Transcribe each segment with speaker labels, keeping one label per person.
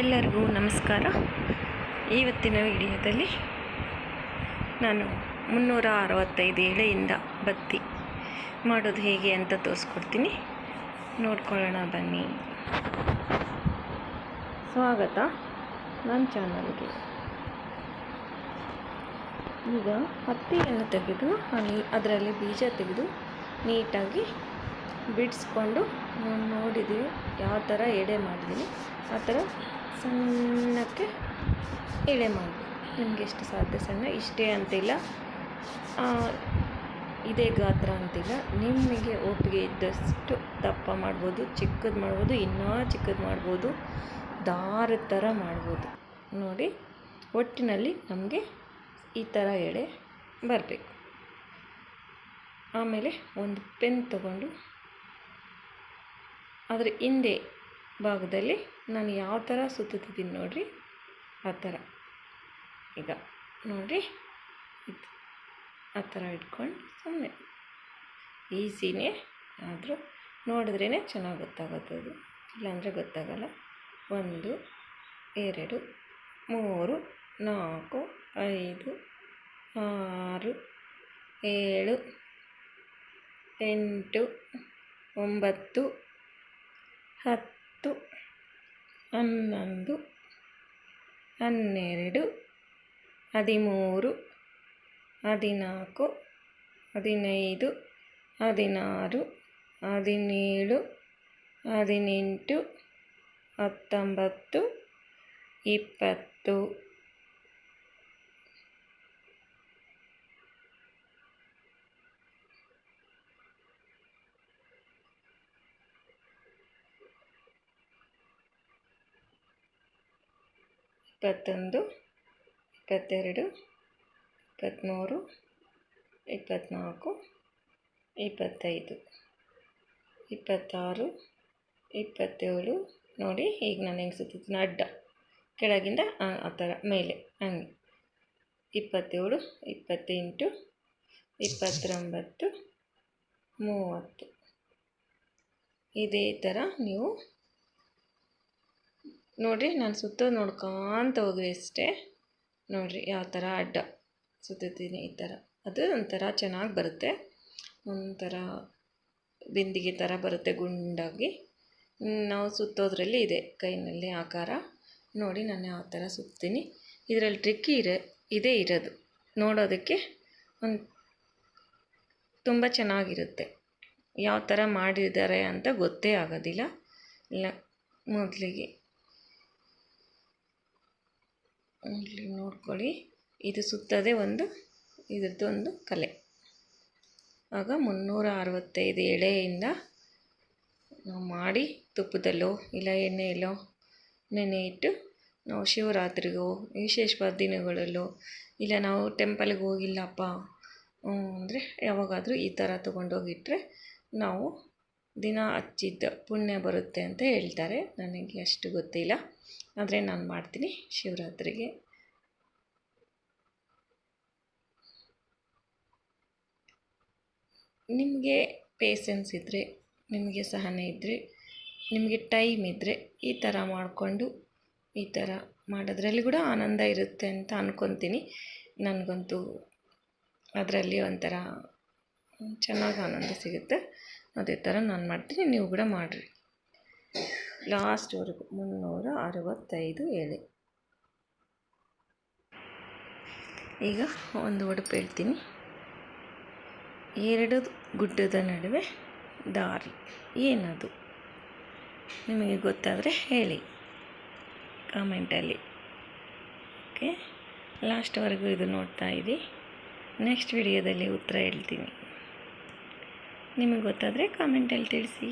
Speaker 1: ಎಲ್ಲರಿಗೂ ನಮಸ್ಕಾರ ಇವತ್ತಿನ ವಿಡಿಯೋದಲ್ಲಿ ನಾನು ಮುನ್ನೂರ ಅರವತ್ತೈದು ಎಳೆಯಿಂದ ಬತ್ತಿ ಮಾಡೋದು ಹೇಗೆ ಅಂತ ತೋರಿಸ್ಕೊಡ್ತೀನಿ ನೋಡ್ಕೊಳ್ಳೋಣ ಬನ್ನಿ ಸ್ವಾಗತ ನನ್ನ ಚಾನಲ್ಗೆ ಈಗ ಹತ್ತಿಯನ್ನು ತೆಗೆದು ಅದರಲ್ಲಿ ಬೀಜ ತೆಗೆದು ನೀಟಾಗಿ ಬಿಡಿಸ್ಕೊಂಡು ನೋಡಿದ್ದೀವಿ ಯಾವ ಥರ ಎಡೆ ಮಾಡಿದ್ದೀನಿ ಆ ಥರ ಸಣ್ಣಕ್ಕೆ ಎಳೆ ಮಾಡಬೇಕು ನಿಮಗೆ ಎಷ್ಟು ಸಾಧ್ಯ ಸಣ್ಣ ಇಷ್ಟೇ ಅಂತಿಲ್ಲ ಇದೇ ಗಾತ್ರ ಅಂತಿಲ್ಲ ನಿಮಗೆ ಒಪ್ಪಿಗೆ ಇದ್ದಷ್ಟು ದಪ್ಪ ಮಾಡ್ಬೋದು ಚಿಕ್ಕದು ಮಾಡ್ಬೋದು ಇನ್ನೂ ಚಿಕ್ಕದು ಮಾಡ್ಬೋದು ದಾರ ಥರ ಮಾಡ್ಬೋದು ನೋಡಿ ಒಟ್ಟಿನಲ್ಲಿ ನಮಗೆ ಈ ಥರ ಎಳೆ ಬರಬೇಕು ಆಮೇಲೆ ಒಂದು ಪೆನ್ ತಗೊಂಡು ಅದರ ಹಿಂದೆ ಭಾಗದಲ್ಲಿ ನಾನು ಯಾವ ಥರ ಸುತ್ತುತ್ತಿದ್ದೀನಿ ನೋಡಿರಿ ಆ ಥರ ಈಗ ನೋಡಿರಿ ಇದು ಆ ಥರ ಇಟ್ಕೊಂಡು ಸುಮ್ಮನೆ ಈಸಿನೇ ಆದರೂ ನೋಡಿದ್ರೇ ಚೆನ್ನಾಗಿ ಗೊತ್ತಾಗುತ್ತದು ಇಲ್ಲಾಂದರೆ ಗೊತ್ತಾಗಲ್ಲ ಒಂದು ಎರಡು ಮೂರು ನಾಲ್ಕು ಐದು ಆರು ಏಳು ಎಂಟು ಒಂಬತ್ತು ಹತ್ತು ಹನ್ನೊಂದು ಹನ್ನೆರಡು ಹದಿಮೂರು ಹದಿನಾಲ್ಕು ಹದಿನೈದು ಹದಿನಾರು ಹದಿನೇಳು ಹದಿನೆಂಟು ಹತ್ತೊಂಬತ್ತು ಇಪ್ಪತ್ತು ಇಪ್ಪತ್ತೊಂದು ಇಪ್ಪತ್ತೆರಡು ಇಪ್ಪತ್ತ್ಮೂರು ಇಪ್ಪತ್ತ್ನಾಲ್ಕು ಇಪ್ಪತ್ತೈದು ಇಪ್ಪತ್ತಾರು ಇಪ್ಪತ್ತೇಳು ನೋಡಿ ಈಗ ನಾನು ಹೆಂಗೆ ಸುತ್ತಿದ್ದೀನಿ ಅಡ್ಡ ಕೆಳಗಿಂದ ಆ ಥರ ಮೇಲೆ ಹಂಗೆ ಇಪ್ಪತ್ತೇಳು ಇಪ್ಪತ್ತೆಂಟು ಇಪ್ಪತ್ತೊಂಬತ್ತು ಮೂವತ್ತು ಇದೇ ಥರ ನೀವು ನೋಡಿರಿ ನಾನು ಸುತ್ತ ನೋಡ್ಕೊಂತ ಹೋಗ್ರಿ ಅಷ್ಟೇ ನೋಡಿರಿ ಯಾವ ಥರ ಅಡ್ಡ ಸುತ್ತೀನಿ ಈ ಥರ ಅದು ಒಂಥರ ಚೆನ್ನಾಗಿ ಬರುತ್ತೆ ಒಂಥರ ಬಿಂದಿಗೆ ಥರ ಬರುತ್ತೆ ಗುಂಡಾಗಿ ನಾವು ಸುತ್ತೋದ್ರಲ್ಲಿ ಇದೆ ಕೈನಲ್ಲಿ ಆಕಾರ ನೋಡಿ ನಾನು ಯಾವ ಥರ ಸುತ್ತೀನಿ ಇದರಲ್ಲಿ ಟ್ರಿಕ್ ಇರ ಇದೇ ಇರೋದು ನೋಡೋದಕ್ಕೆ ಒಂದು ತುಂಬ ಚೆನ್ನಾಗಿರುತ್ತೆ ಯಾವ ಥರ ಮಾಡಿದ್ದಾರೆ ಅಂತ ಗೊತ್ತೇ ಆಗೋದಿಲ್ಲ ಇಲ್ಲ ಮೊದಲಿಗೆ ಇಲ್ಲಿ ನೋಡ್ಕೊಳ್ಳಿ ಇದು ಸುತ್ತದೆ ಒಂದು ಇದ್ರದ್ದು ಒಂದು ಕಲೆ ಆಗ ಮುನ್ನೂರ ಅರವತ್ತೈದು ಎಳೆಯಿಂದ ನಾವು ಮಾಡಿ ತುಪ್ಪದಲ್ಲೋ ಇಲ್ಲ ಎಣ್ಣೆಯಲ್ಲೋ ನೆನೆ ಇಟ್ಟು ನಾವು ಶಿವರಾತ್ರಿಗೋ ವಿಶೇಷವಾದ ದಿನಗಳಲ್ಲೋ ಇಲ್ಲ ನಾವು ಟೆಂಪಲ್ಗೆ ಹೋಗಿಲ್ಲಪ್ಪ ಅಂದರೆ ಯಾವಾಗಾದರೂ ಈ ಥರ ತೊಗೊಂಡೋಗಿಟ್ರೆ ನಾವು ದಿನ ಹಚ್ಚಿದ್ದ ಪುಣ್ಯ ಬರುತ್ತೆ ಅಂತ ಹೇಳ್ತಾರೆ ನನಗೆ ಅಷ್ಟು ಗೊತ್ತಿಲ್ಲ ಆದರೆ ನಾನು ಮಾಡ್ತೀನಿ ಶಿವರಾತ್ರಿಗೆ ನಿಮಗೆ ಪೇಷನ್ಸ್ ಇದ್ದರೆ ನಿಮಗೆ ಸಹನೆ ಇದ್ದರೆ ನಿಮಗೆ ಟೈಮ್ ಇದ್ದರೆ ಈ ಥರ ಮಾಡಿಕೊಂಡು ಈ ಥರ ಮಾಡೋದ್ರಲ್ಲಿ ಕೂಡ ಆನಂದ ಇರುತ್ತೆ ಅಂತ ಅಂದ್ಕೊತೀನಿ ನನಗಂತೂ ಅದರಲ್ಲಿ ಒಂಥರ ಚೆನ್ನಾಗಿ ಆನಂದ ಸಿಗುತ್ತೆ ಅದೇ ಥರ ನಾನು ಮಾಡ್ತೀನಿ ನೀವು ಕೂಡ ಮಾಡಿರಿ ಲಾಸ್ಟ್ವರೆಗೂ ಮುನ್ನೂರ ಅರವತ್ತೈದು ಎಳೆ ಈಗ ಒಂದು ಉಡುಪು ಹೇಳ್ತೀನಿ ಎರಡು ಗುಡ್ಡದ ನಡುವೆ ದಾರಿ ಏನದು ನಿಮಗೆ ಗೊತ್ತಾದರೆ ಹೇಳಿ ಕಾಮೆಂಟಲ್ಲಿ ಓಕೆ ಲಾಸ್ಟ್ವರೆಗೂ ಇದು ನೋಡ್ತಾ ಇದ್ದಿ ನೆಕ್ಸ್ಟ್ ವಿಡಿಯೋದಲ್ಲಿ ಉತ್ತರ ಹೇಳ್ತೀನಿ ನಿಮಗೆ ಗೊತ್ತಾದರೆ ಕಾಮೆಂಟಲ್ಲಿ ತಿಳಿಸಿ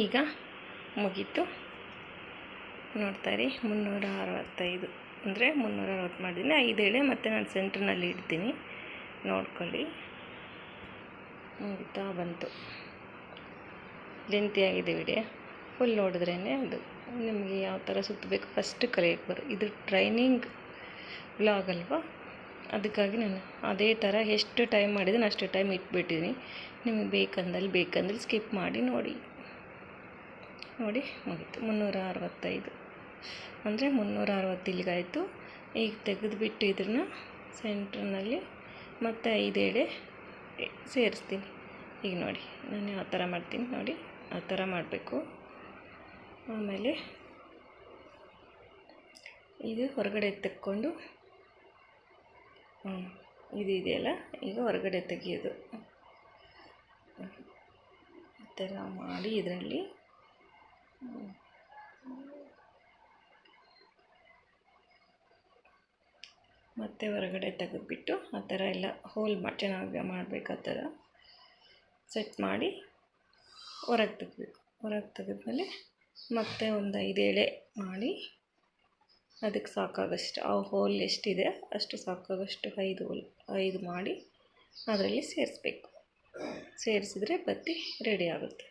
Speaker 1: ಈಗ ಮುಗೀತು ನೋಡ್ತಾರೆ ಮುನ್ನೂರ ಅರವತ್ತೈದು ಅಂದರೆ ಮುನ್ನೂರ ಅರವತ್ತು ಮಾಡಿದ್ದೀನಿ ಐದು ಎಳೆ ಮತ್ತು ನಾನು ಸೆಂಟ್ರ್ನಲ್ಲಿ ಇಡ್ತೀನಿ ನೋಡ್ಕೊಳ್ಳಿ ಮುಗಿತಾ ಬಂತು ಆಗಿದೆ ವಿಡಿಯೋ ಫುಲ್ ನೋಡಿದ್ರೇ ಅದು ನಿಮಗೆ ಯಾವ ಥರ ಸುತ್ತಬೇಕು ಫಸ್ಟ್ ಕಲಿಯಕ್ಕೆ ಬರು ಇದು ಟ್ರೈನಿಂಗ್ ವ್ಲಾಗ್ ಅಲ್ವಾ ಅದಕ್ಕಾಗಿ ನಾನು ಅದೇ ಥರ ಎಷ್ಟು ಟೈಮ್ ಮಾಡಿದ್ದೀನಿ ಅಷ್ಟು ಟೈಮ್ ಇಟ್ಬಿಟ್ಟಿದ್ದೀನಿ ನಿಮಗೆ ಬೇಕಂದಲ್ಲಿ ಬೇಕಂದ್ರೆ ಸ್ಕಿಪ್ ಮಾಡಿ ನೋಡಿ ನೋಡಿ ಮುಗೀತು ಮುನ್ನೂರ ಅರವತ್ತೈದು ಅಂದರೆ ಮುನ್ನೂರ ಅರವತ್ತು ಇಲ್ಲಿಗಾಯಿತು ಈಗ ತೆಗೆದುಬಿಟ್ಟು ಇದನ್ನು ಸೆಂಟ್ರ್ನಲ್ಲಿ ಮತ್ತೆ ಐದು ಎಳೆ ಸೇರಿಸ್ತೀನಿ ಈಗ ನೋಡಿ ನಾನು ಯಾವ ಥರ ಮಾಡ್ತೀನಿ ನೋಡಿ ಆ ಥರ ಮಾಡಬೇಕು ಆಮೇಲೆ ಇದು ಹೊರಗಡೆ ತೆಕ್ಕೊಂಡು ಹ್ಞೂ ಇದು ಇದೆಯಲ್ಲ ಈಗ ಹೊರಗಡೆ ತೆಗೆಯೋದು ಈ ಥರ ಮಾಡಿ ಇದರಲ್ಲಿ ಮತ್ತೆ ಹೊರಗಡೆ ತೆಗೆದ್ಬಿಟ್ಟು ಆ ಥರ ಎಲ್ಲ ಹೋಲ್ ಮಾಡಿ ಚೆನ್ನಾಗಿ ಮಾಡಬೇಕು ಆ ಥರ ಸೆಟ್ ಮಾಡಿ ಹೊರಗೆ ತೆಗಬೇಕು ಹೊರಗೆ ತೆಗೆದ್ಮೇಲೆ ಮತ್ತೆ ಒಂದು ಐದು ಎಳೆ ಮಾಡಿ ಅದಕ್ಕೆ ಸಾಕಾಗಷ್ಟು ಆ ಹೋಲ್ ಎಷ್ಟಿದೆ ಅಷ್ಟು ಸಾಕಾಗಷ್ಟು ಐದು ಹೋಲ್ ಐದು ಮಾಡಿ ಅದರಲ್ಲಿ ಸೇರಿಸ್ಬೇಕು ಸೇರಿಸಿದ್ರೆ ಬತ್ತಿ ರೆಡಿ ಆಗುತ್ತೆ